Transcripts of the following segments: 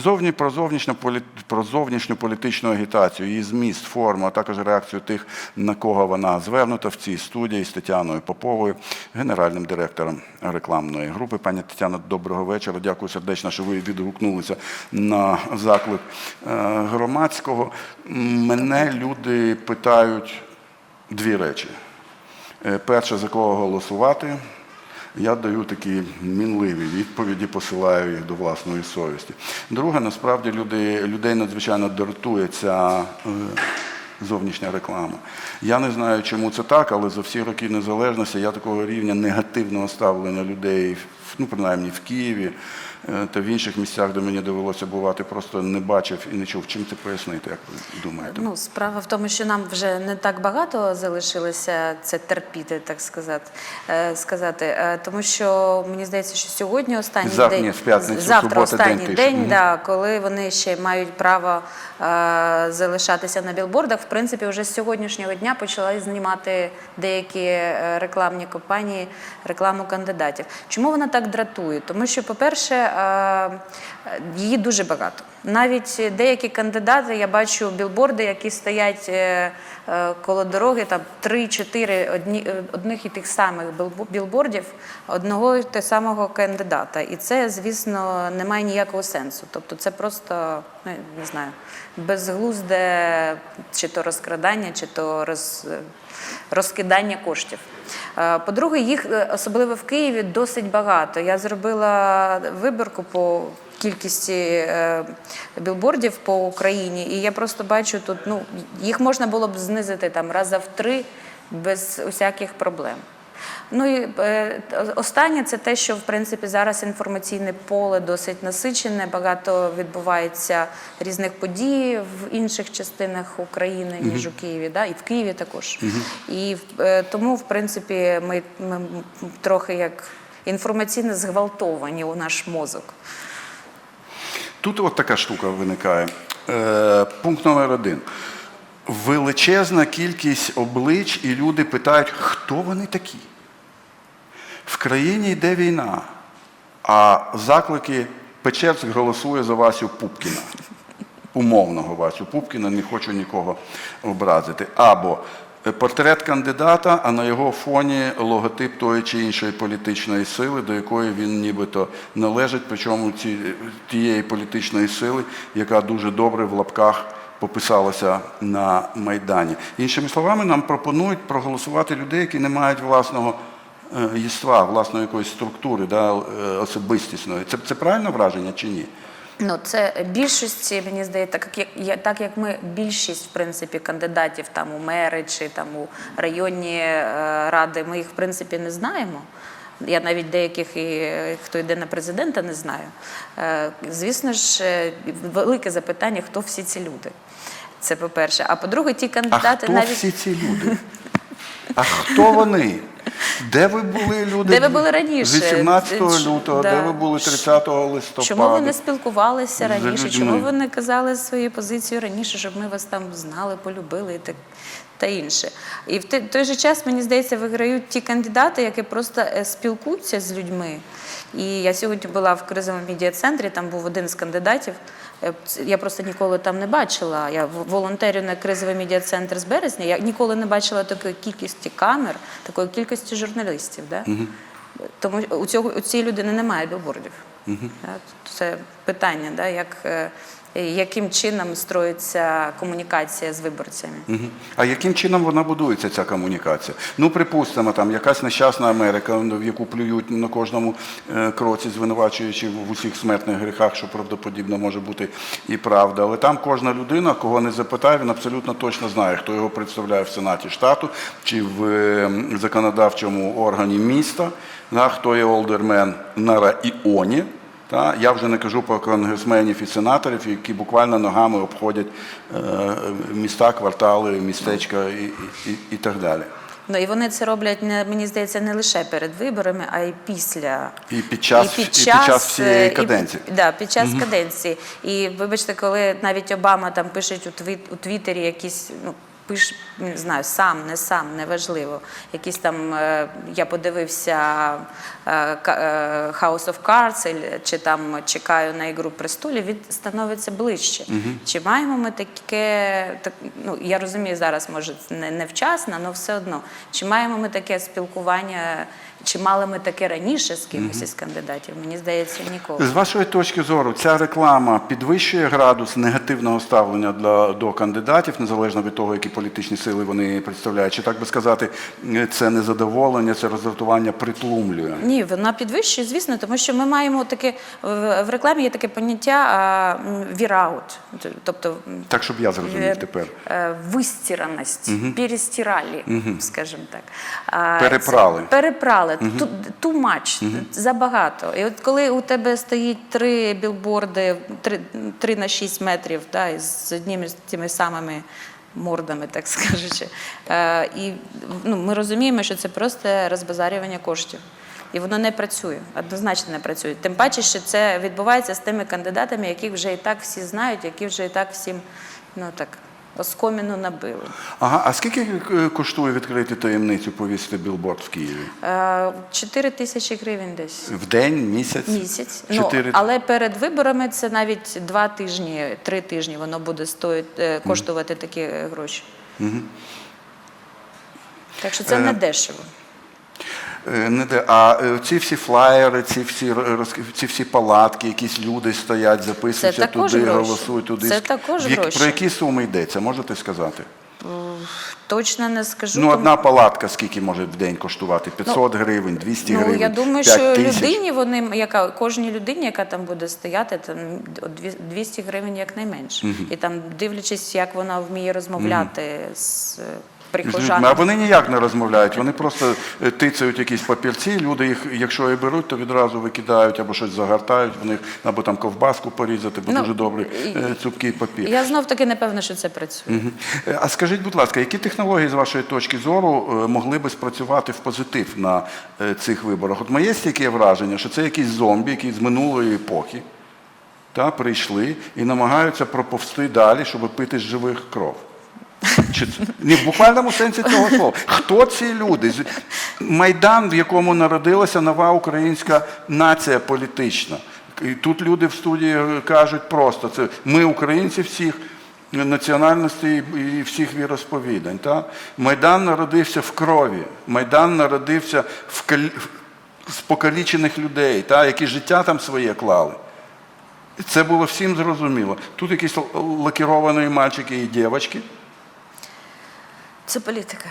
Зовні про зовнішню, про зовнішню політичну агітацію, її зміст, форму, а також реакцію тих, на кого вона звернута в цій студії з Тетяною Поповою, генеральним директором рекламної групи. Пані Тетяно, доброго вечора. Дякую сердечно, що ви відгукнулися на заклик е, громадського. Мене люди питають дві речі. Е, Перше, за кого голосувати. Я даю такі мінливі відповіді, посилаю їх до власної совісті. Друге, насправді люди, людей надзвичайно дратує ця е, зовнішня реклама. Я не знаю, чому це так, але за всі роки незалежності я такого рівня негативного ставлення людей, ну принаймні в Києві е, та в інших місцях, де мені довелося бувати, просто не бачив і не чув. Чим це пояснити, як ви думаєте? Ну, справа в тому, що нам вже не так багато залишилося це терпіти, так сказати. Е, сказати. Е, Тому що мені здається, що сьогодні останній Завтра, день ні, в п'ятницю, завтра субота, останній день, Мгм. да, коли вони ще мають право е, залишатися на білбордах. В принципі, вже з сьогоднішнього дня почали знімати деякі рекламні компанії рекламу кандидатів. Чому вона так дратує? Тому що, по-перше, її дуже багато. Навіть деякі кандидати, я бачу білборди, які стоять е, е, коло дороги, там 3-4 одні, е, одних і тих самих білбордів одного і те самого кандидата. І це, звісно, не має ніякого сенсу. Тобто це просто, ну, не знаю, безглузде чи то розкрадання, чи то роз, е, розкидання коштів. Е, По-друге, їх е, особливо в Києві досить багато. Я зробила вибірку по кількості е, білбордів по Україні, і я просто бачу тут, ну їх можна було б знизити там раза в три без усяких проблем. Ну і е, останнє це те, що в принципі зараз інформаційне поле досить насичене. Багато відбувається різних подій в інших частинах України ніж у Києві, да? і в Києві також. І е, тому, в принципі, ми, ми трохи як інформаційно зґвалтовані у наш мозок. Тут от така штука виникає. Е, пункт номер один. Величезна кількість облич, і люди питають, хто вони такі. В країні йде війна, а заклики Печерськ голосує за Васю Пупкіна. Умовного Васю Пупкіна, не хочу нікого образити. Або портрет кандидата, а на його фоні логотип тої чи іншої політичної сили, до якої він нібито належить, причому ці, тієї політичної сили, яка дуже добре в лапках пописалася на Майдані. Іншими словами, нам пропонують проголосувати людей, які не мають власного е, єства, власної якоїсь структури, да, е, особистісної. Це, це правильне враження чи ні? Ну, це більшості, мені здається, так як так як ми більшість, в принципі, кандидатів там у мери чи там у районні е, ради, ми їх в принципі не знаємо. Я навіть деяких, і, е, хто йде на президента, не знаю. Е, Звісно ж, е, велике запитання, хто всі ці люди. Це по-перше. А по-друге, ті А кандидати хто навіть всі ці люди? А хто вони? Де ви були люди? Де ви були раніше? З 18 лютого, да. де ви були 30 листопада? Чому ви не спілкувалися раніше? Чому ви не казали свою позицію раніше, щоб ми вас там знали, полюбили і так та інше? І в той же час, мені здається, виграють ті кандидати, які просто е, спілкуються з людьми. І я сьогодні була в кризовому медіа-центрі, там був один з кандидатів. Е, Я просто ніколи там не бачила. Я волонтерю на кризовий медіа-центр з березня. Я ніколи не бачила такої кількості камер, такої кількості журналістів. Да? Тому у цього у цієї людини немає білбордів. Да, Це питання, да, як, е, яким чином строїться комунікація з виборцями. Мгм. А яким чином вона будується, ця комунікація? Ну, припустимо, там якась нещасна Америка, в яку плюють на кожному е, кроці, звинувачуючи в усіх смертних гріхах, що правдоподібно може бути і правда. Але там кожна людина, кого не запитає, він абсолютно точно знає, хто його представляє в Сенаті штату чи в е, законодавчому органі міста, да, хто є олдермен на Раіоні. Та, я вже не кажу про конгресменів і сенаторів, які буквально ногами обходять е, міста, квартали, містечка і, і, і так далі. Ну і вони це роблять не мені здається не лише перед виборами, а й після. І під час- і під час всієї е, каденції. І, да, під час каденції. І вибачте, коли навіть Обама там пише у твіт у Твіттері якісь ну. Пиш, не знаю, сам, не сам, неважливо. Якісь там, е, я подивився е, е, House of Cards чи там чекаю на ігру престолів, він становиться ближче. Чи маємо ми таке, так, ну я розумію, зараз може не, не вчасно, але все одно. Чи маємо ми таке спілкування, чи мали ми таке раніше з кимось із кандидатів? Мені здається, ніколи. З вашої точки зору, ця реклама підвищує градус негативного ставлення для, до кандидатів, незалежно від того, які політичні сили вони представляють. Чи так би сказати, це незадоволення, це роздратування притлумлює? Ні, вона підвищує, звісно, тому що ми маємо таке в рекламі є таке поняття віраут, тобто Так, щоб я зрозумів е, тепер. е, вистираність, перестиралі, скажімо так. А, Перепрали. Перепрали. Too, too much, забагато. І от коли у тебе стоїть три білборди, три, три на 6 метрів, да, із- з одніми з тими самими мордами, так скажучи. Е, і ну, ми розуміємо, що це просто розбазарювання коштів. І воно не працює, однозначно не працює. Тим паче, що це відбувається з тими кандидатами, яких вже і так всі знають, які вже і так всім ну так оскоміну набили. Ага, а скільки е, коштує відкрити таємницю повісити білборд в Києві? Е, 4 тисячі гривень десь. В день, місяць? Місяць. 4... Ну, але перед виборами це навіть два тижні, три тижні воно буде стоїти, коштувати коштувати такі е, гроші. Так що це не дешево. Е, Не де, а е, ці всі флаєри, ці всі ці всі палатки, якісь люди стоять, записуються туди, гроші. голосують туди. Це також як- гроші. Про які суми йдеться, можете сказати? Точно не скажу. Ну, одна палатка скільки може в день коштувати? 500 гривень, 200 Ну, гривень, я думаю, 5 що тисяч? людині вони, яка кожній людині, яка там буде стояти, там 200 гривень якнайменше. І там, дивлячись, як вона вміє розмовляти е, З прихожанами. А вони ніяк не розмовляють, вони просто тицяють якісь папірці, люди їх, якщо і беруть, то відразу викидають або щось загортають в них, або там ковбаску порізати, бо Ну, дуже добрий е, цупкий папір. Я знов таки не певна, що це працює. Е, А скажіть, будь ласка, які технології з вашої точки зору е, могли би спрацювати в позитив на цих виборах? От моє стільки враження, що це якісь зомбі, які з минулої епохи та, прийшли і намагаються проповсти далі, щоб пити з живих кров. Чи в буквальному сенсі цього слова. Хто ці люди? Майдан, в якому народилася нова українська нація політична. І тут люди в студії кажуть просто, це ми українці всіх національностей і всіх віросповідань. Та? Майдан народився в крові, Майдан народився в кал- з покалічених людей, та? які життя там своє клали. Це було всім зрозуміло. Тут якісь лакіровані мальчики і дівчатки. Це політика.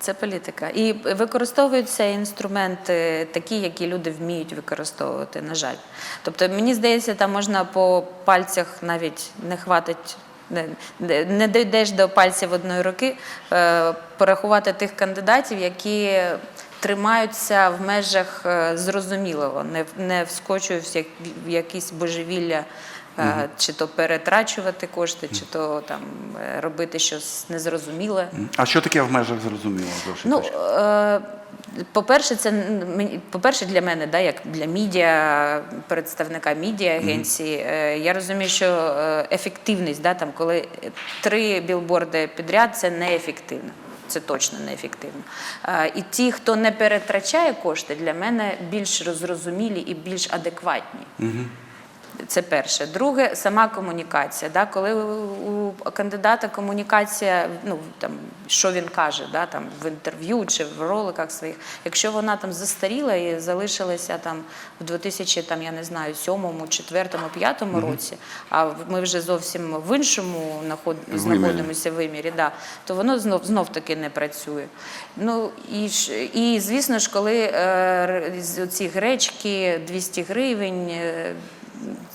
Це політика. І використовуються інструменти такі, які люди вміють використовувати, на жаль. Тобто, мені здається, там можна по пальцях навіть не хватить. Не, не- дійдеш до пальців одної руки, е, порахувати тих кандидатів, які тримаються в межах е, зрозумілого, не, не вскочують в якісь божевілля, е, чи то перетрачувати кошти, чи то там е, робити щось незрозуміле. А що таке в межах зрозуміло? Ну, е, по-перше, це по-перше, для мене, да, як для медіа, представника медіа агенції, е, я розумію, що ефективність, да, там, коли три білборди підряд, це неефективно. Це точно неефективно. І ті, хто не перетрачає кошти, для мене більш зрозумілі і більш адекватні. Це перше. Друге, сама комунікація. Да? Коли у, кандидата комунікація, ну там що він каже, да? там в інтерв'ю чи в роликах своїх, якщо вона там застаріла і залишилася там в 2000, там я не знаю, сьомому, четвертому, п'ятому році, а ми вже зовсім в іншому наход... Знаходимося вимірі, да, то воно знов знов таки не працює. Ну і і звісно ж, коли е, ці гречки 200 гривень. е,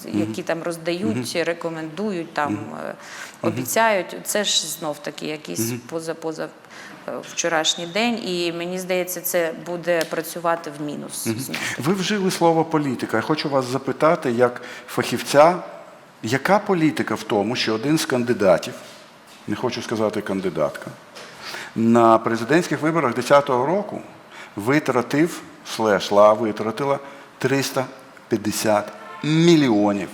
які там роздають, рекомендують, там е, обіцяють. Це ж знов таки якийсь поза поза е, вчорашній день, і мені здається, це буде працювати в мінус. Ви вжили слово політика. Я хочу вас запитати, як фахівця, яка політика в тому, що один з кандидатів, не хочу сказати кандидатка, на президентських виборах 2010 року витратив, слеш ла витратила 350 мільйонів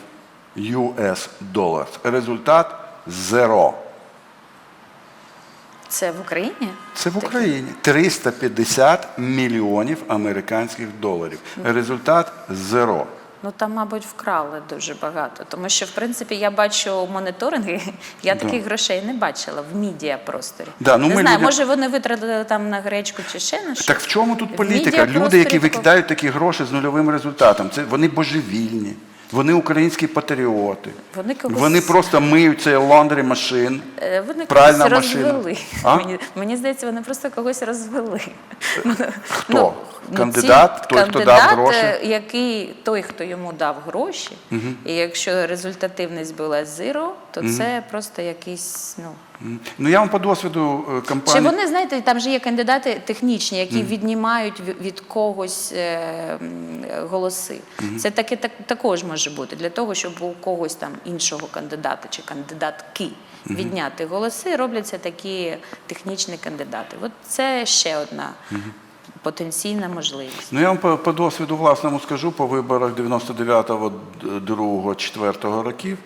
US доларів. Результат зеро. Це в Україні? Це в Україні 350 мільйонів американських доларів. Результат зеро. Ну там, мабуть, вкрали дуже багато. Тому що, в принципі, я бачу моніторинги, я таких грошей не бачила в медіа просторі. Да, ну не ми знаю, люди- може вони витратили там на гречку чи ще на що. Так в чому тут політика? Люди, які викидають такі гроші з нульовим результатом, це вони божевільні. Вони українські патріоти. Вони когось- Вони просто миють цей лондрі машин. Е, Вони Правильна когось машина. розвели. А? Мені, мені здається, вони просто когось розвели. Хто? Ну, Кандидат? Той, хто дав гроші? е, Який, той, хто йому дав гроші, і якщо результативність була зеро, то це просто якийсь, ну. Ну я вам по досвіду е, Чи вони, знаєте, там же є кандидати технічні, які віднімають від когось е, голоси. Це таки так, також може бути для того, щоб у когось там іншого кандидата чи кандидатки відняти голоси, робляться такі технічні кандидати. От це ще одна потенційна можливість. Ну я вам по, по досвіду власному скажу по виборах 99-го, 2-го, 4-го років,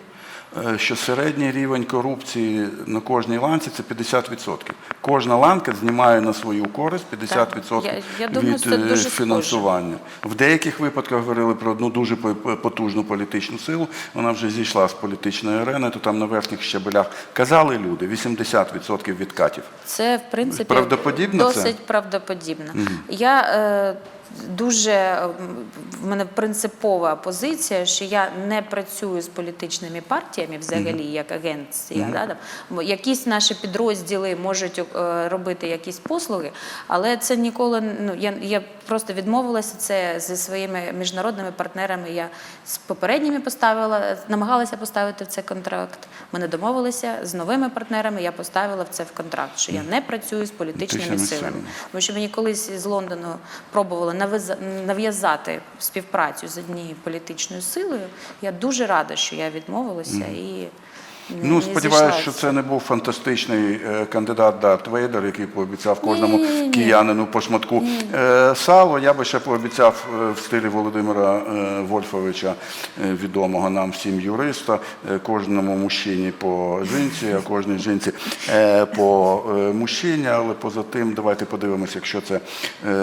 що середній рівень корупції на кожній ланці це 50%. Кожна ланка знімає на свою користь 50% Я- я думаю, від це е, фінансування. В деяких випадках говорили про одну дуже по- по- потужну політичну силу. Вона вже зійшла з політичної арени, то там на верхніх щабелях казали люди 80% відкатів. Це в принципі Правдоподібно це? досить правдоподібно. Я е, дуже в мене принципова позиція, що я не працюю з політичними партіями взагалі, як агенція. Да, там. М, Якісь наші підрозділи можуть е, робити якісь послуги, але це ніколи ну я, я просто відмовилася це зі своїми міжнародними партнерами. Я з попередніми поставила, намагалася поставити в це контракт. Ми не домовилися з новими партнерами. Я поставила в це в контракт, що я не працюю з політичними силами. Тому що мені колись з Лондону пробували нав'язати співпрацю з однією політичною силою. Я дуже рада, що я відмовилася і Ну, сподіваюся, що це не був фантастичний е, кандидат Дарт Вейдер, який пообіцяв кожному Ні-ні-ні. киянину по шматку е, сало. Я би ще пообіцяв е, в стилі Володимира Вольфовича, відомого нам всім юриста, кожному мужчині по жінці, а кожній жінці по мужчині. Але поза тим, давайте подивимося, якщо це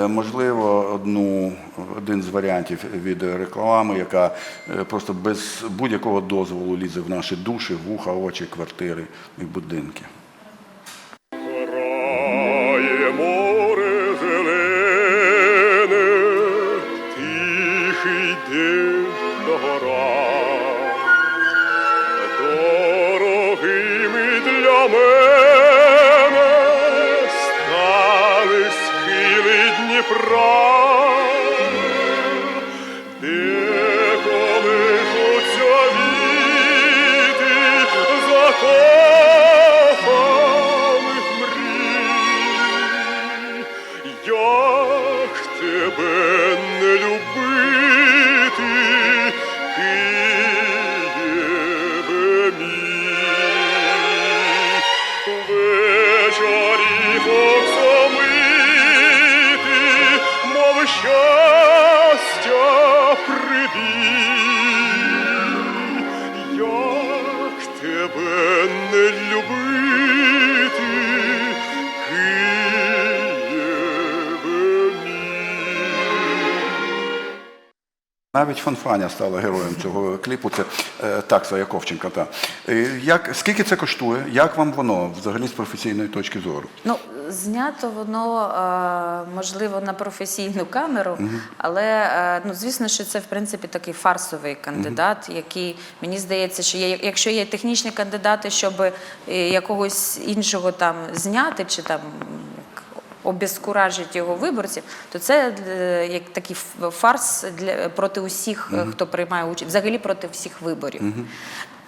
можливо, одну один з варіантів відеореклами, яка е, просто без будь-якого дозволу лізе в наші душі, вуха, очі, квартири і будинки. Навіть Фанфаня стала героєм цього кліпу. Це е, такса Яковченка. Та. Е, як, скільки це коштує? Як вам воно взагалі з професійної точки зору? Ну, знято воно е, можливо на професійну камеру, але е, ну, звісно, що це в принципі такий фарсовий кандидат, який мені здається, що є, якщо є технічні кандидати, щоб е, якогось іншого там зняти чи там. Як його виборців, то це е, як такий фарс для проти усіх, е, хто приймає участь, взагалі проти всіх виборів.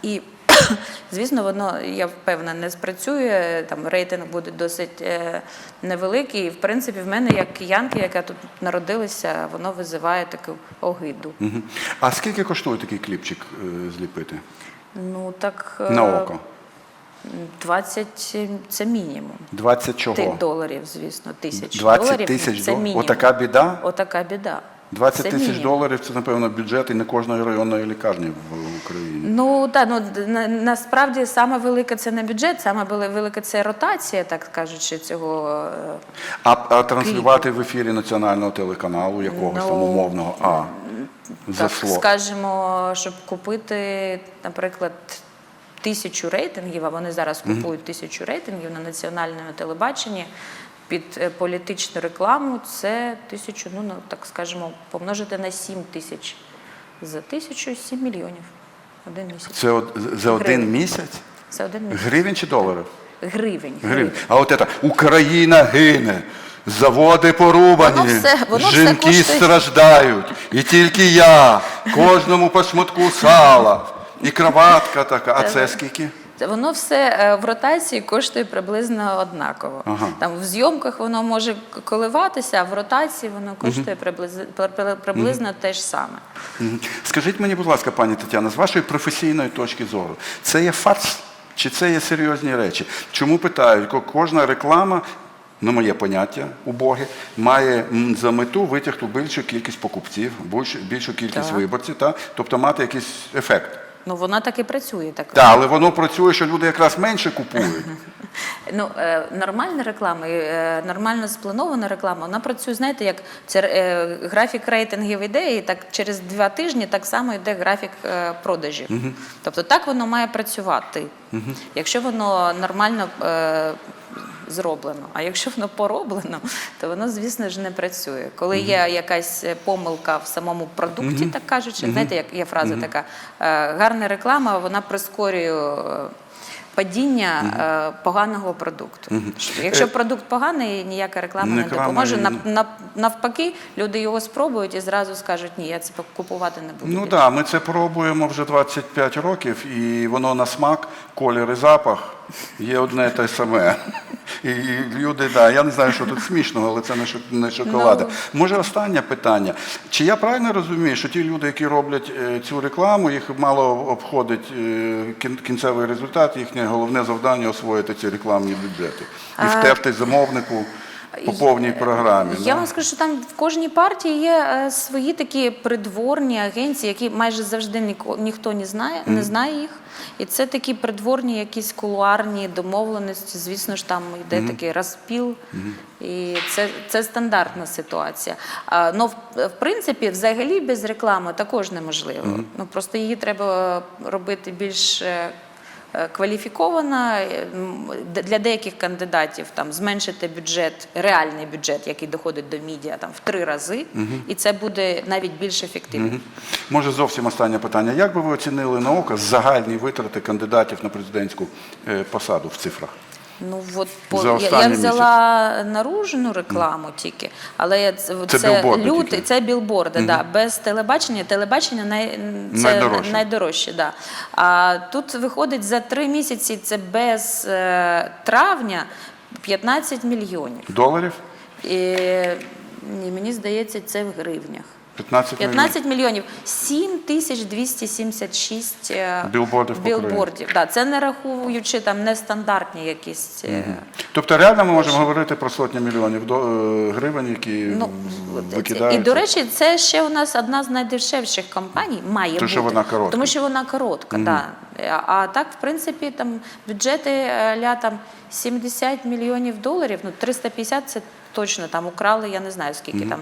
І звісно, воно я впевнена не спрацює. Там рейтинг буде досить е, невеликий. І в принципі, в мене як киянки, яка тут народилася, воно визиває таку огиду. Мгм. А скільки коштує такий кліпчик е, зліпити? Ну так е, На око? 20 – це мінімум. 20 Ти чого? доларів, звісно, тисяч 20 доларів. тисяч це мінімум. Отака біда? Отака біда. 20 Це тисяч мінімум. доларів це, напевно, бюджет і не кожної районної лікарні в Україні. Ну так, ну д- на, насправді саме велике це не бюджет, саме велике це ротація, так кажучи, цього. е, А, а транслювати в ефірі національного телеканалу якогось там Ну, умовного А так слово. скажемо, щоб купити, наприклад, тисячу рейтингів, а вони зараз купують тисячу рейтингів на національному телебаченні під е, політичну рекламу, це тисячу, ну так скажемо, помножити на сім тисяч. За тисячу сім мільйонів. Один місяць. Це от, за один місяць? Це один місяць. Гривень чи доларів? Гривень. Гривень. А от це Україна гине. Заводи порубані, Воно все- воно жінки коштує. страждають, і тільки я, кожному по шматку сала, і кроватка така. А це скільки? Це Воно все е, в ротації коштує приблизно однаково. Ага. Там в зйомках воно може коливатися, а в ротації воно коштує приблизно, приблизно те ж саме. Скажіть мені, будь ласка, пані Тетяна, з вашої професійної точки зору, це є фарс чи це є серйозні речі? Чому питаю? Ко- Кожна реклама, на моє поняття, убоге, має за мету витягти більшу кількість покупців, більшу, більшу кількість Так. виборців, та? тобто мати якийсь ефект. Ну воно так і працює. Так. Так, але воно працює, що люди якраз менше купують. Ну, е, нормальна реклама, е, нормально спланована реклама, вона працює, знаєте, як е, графік рейтингів іде, і так через два тижні так само йде графік продажів. Тобто так воно має працювати, якщо воно нормально зроблено. А якщо воно пороблено, то воно, звісно ж, не працює. Коли є якась е, помилка в самому продукті, так кажучи, знаєте, як є фраза така, е, гарна реклама, вона прискорює. е, падіння е, поганого продукту. Якщо продукт поганий, ніяка реклама не, Реклама допоможе. нав- навпаки, люди його спробують і зразу скажуть, ні, я це купувати не буду. Ну так, да, ми це пробуємо вже 25 років, і воно на смак, колір і запах є одне те саме. І люди, да, я не знаю, що тут смішного, але це не шоколада. шоколади. Ну. Може, останнє питання. Чи я правильно розумію, що ті люди, які роблять е, цю рекламу, їх мало обходить е, кінцевий результат, їхнє головне завдання освоїти ці рекламні бюджети і втерти замовнику по повній програмі. Я да? вам скажу, що там в кожній партії є е, свої такі придворні агенції, які майже завжди ніко- ніхто не знає, не знає їх. І це такі придворні, якісь кулуарні домовленості. Звісно ж, там йде такий розпіл, і це, це стандартна ситуація. А, ну, в, в принципі, взагалі без реклами також неможливо. Ну просто її треба робити більш. Е, Кваліфікована е, для деяких кандидатів там зменшити бюджет, реальний бюджет, який доходить до медіа, там в три рази, і це буде навіть більш ефективно. Угу. Може, зовсім останнє питання. Як би ви оцінили на око загальні витрати кандидатів на президентську е, посаду в цифрах? Ну от по За я, я взяла наружну рекламу тільки, але я це, Це це, лютий, тільки. це білборди, да, без телебачення. Телебачення най, це Найдорожче. найдорожче. Да. А тут виходить за три місяці, це без е, травня 15 мільйонів. Доларів? І, ні, мені здається, це в гривнях. 15 мільйонів. 15 мільйонів, 7 тисяч 276 е, Білбордів по білбордів. Да, це не рахуючи там нестандартні якісь. е, Тобто реально ми можемо говорити про сотні мільйонів до, е, гривень, які Ну, в- от це- викидаються. і до речі, це ще у нас одна з найдешевших компаній має Тому бути. що вона коротка. Тому що вона коротка, да. А, а так, в принципі, там бюджети е, ля там 70 мільйонів доларів, ну 350 це точно там украли, я не знаю скільки там.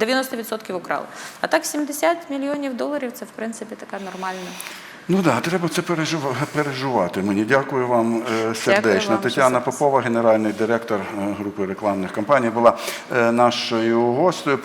90% украли. А так 70 мільйонів доларів це в принципі така нормальна. Ну так, да, треба це пережива- переживати. Мені дякую вам е, сердечно. вам, Тетяна запис- Попова, генеральний директор е, групи рекламних кампаній, була е, нашою гостею.